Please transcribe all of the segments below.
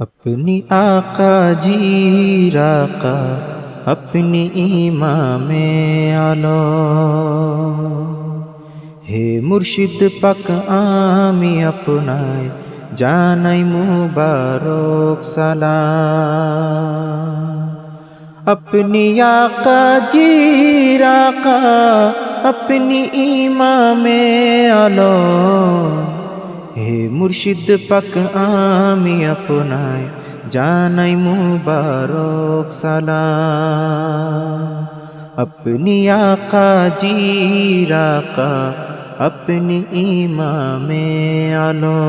अपनी आका जीरा का अपनी इमाम आलो। हे मुर्शिद पक आमी अपनाए जान मुबारक सलाम। अपनी आका जीरा का अपनी इमाम आलो। হে মুর্শিদ পাক, আমি আপনায় জানাই মুবারক সালাম। আপনি আকা জিরাকা আপনি ইমামে আলো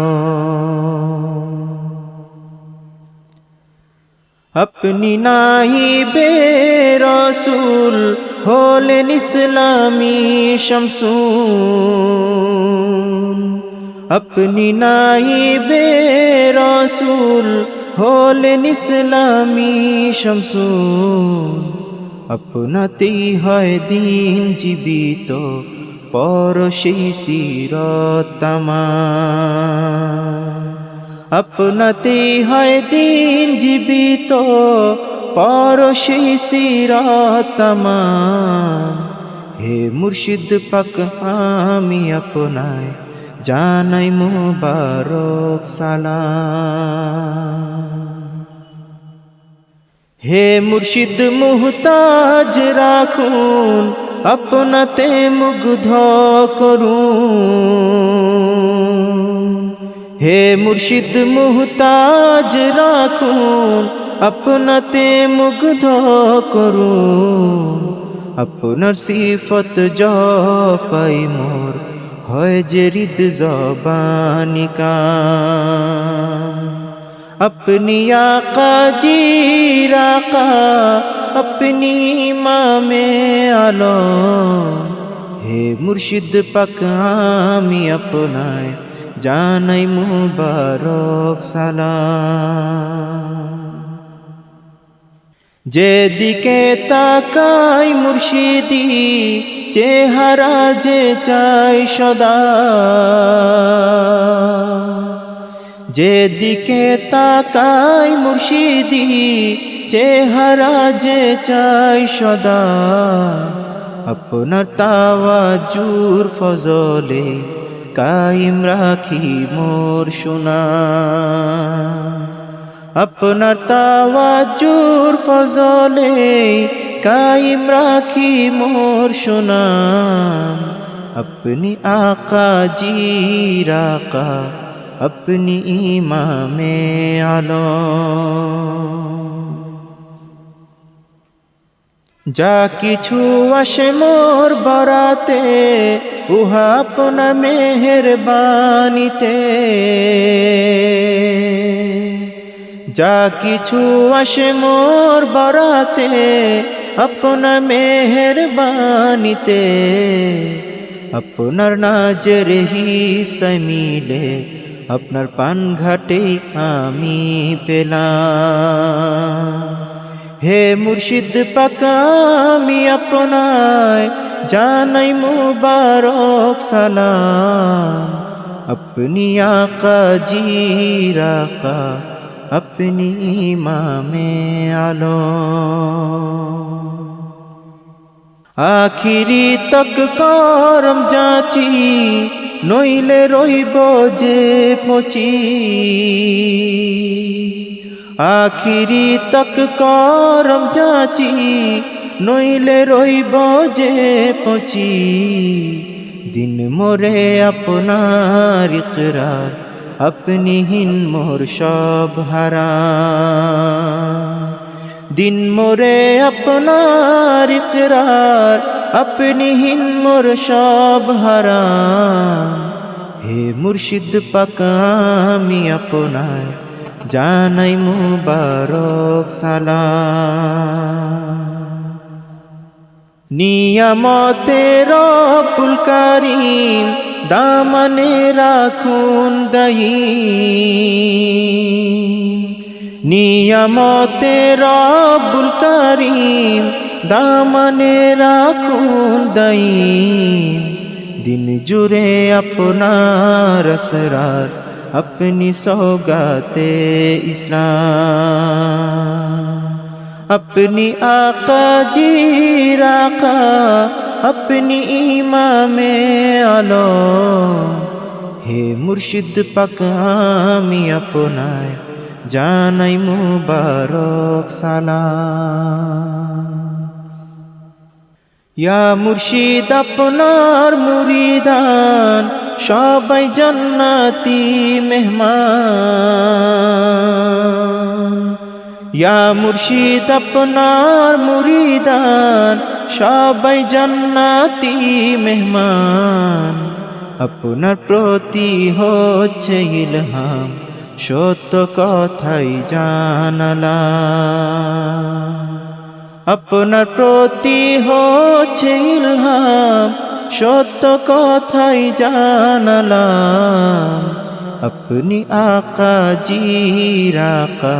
আপনি নাহি বে রসুল, হলেন ইসলামী শামসুন। নাহি বে রসুল হলেন ইসলামী শামসুন আপনাতেই হয় দিন জীবিত পর সেই সিরতামা আপনাতেই হয় দিন জীবিত পর সেই সিরতামা হে মুর্শিদ পাক আমি আপনায় জানাই মুবারক সালাম। হে মুর্শিদ মুহতাজ, রাখুন, আপনাতে মুগ্ধ করুন। হে মুর্শিদ মুহতাজ, রাখুন, আপনাতে মুগ্ধ করুন। আপনার সিফত জপাই মোর হয় যে হৃদ জবানিকা अपनी आका जी राका अपनी ইমামে আলো হে মুর্শিদ পাক আমি আপনায় জানাই মুবারক সালাম যেদিকে তাকাই মুর্শিদি চেহারা যে চাই সদা। যেদিকে তাকাই মুর্শিদি, চেহারা যে চাই সদা। আপনার তাওয়াজুর ফজলে কাইম রাখি মোর সোনা। আপনার তাওয়াজুর ফজলে কায়েম রাখি মোর সুনাম আপনি আকা জিরাকা আপনি ইমামে আলো যা কিছু আসে মোর বরাতে, উহা আপনা মেহের বানিতে যা কিছু আসে মোর বরাতে আপনা মেহেরবানিতে আপনার নাজর হি সমিলে আপনার পান ঘাটে আমি পেলাম হে মুর্শিদ পাকামি আপনায় জানাই মুবারক সালাম अपनी आका जी राका अपनी ইমামে আলো আখিরি তক করম যাচি নইলে রইব যে পচি আখিরি তক করম যাচি নইলে রইব যে পচি দিন মোরে আপনার ইকরার আপনি হিন মোর সব হারা। দিন মোরে আপনার ইকরার আপনি হিন মোর সব হারা। হে মুর্শিদ পাকামি আপনায় জানাই মুবারক সালাম। নিয়ামতের ফুলকারিম দামনে রাখুন দায়ী নিয়ামতের রব্বুল করিম দামনে রাখুন দাইম দিন জুড়ে আপনার আসরার अपनी सौगाते इस्लाम আপনি آقا جی راقا اپنی امام হে মুর্শিদ পাক আমি আপনায় জানাই মুবারক সালাম ইয়া মুর্শিদ আপনার মুরিদান সবাই জান্নাতি মেহমান ইয়া মুর্শিদ আপনার মুরিদান, সবাই জান্নাতি মেহমান। আপনার প্রতি হচ্ছে ইলহাম, সত্য কথাই জানালাম। আপনার প্রতি হচ্ছে ইলহাম, সত্য কথাই জানালাম। আপনি আকা জিরাকা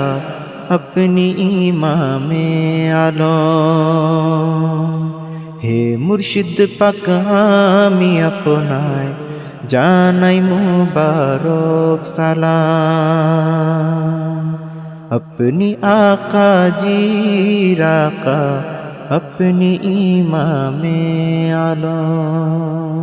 আপনি ইমামে আলম হে মুর্শিদ পাক আমি আপনায় জানাই মুবারক সালাম अपनी आका जी राका अपनी इमाम आलम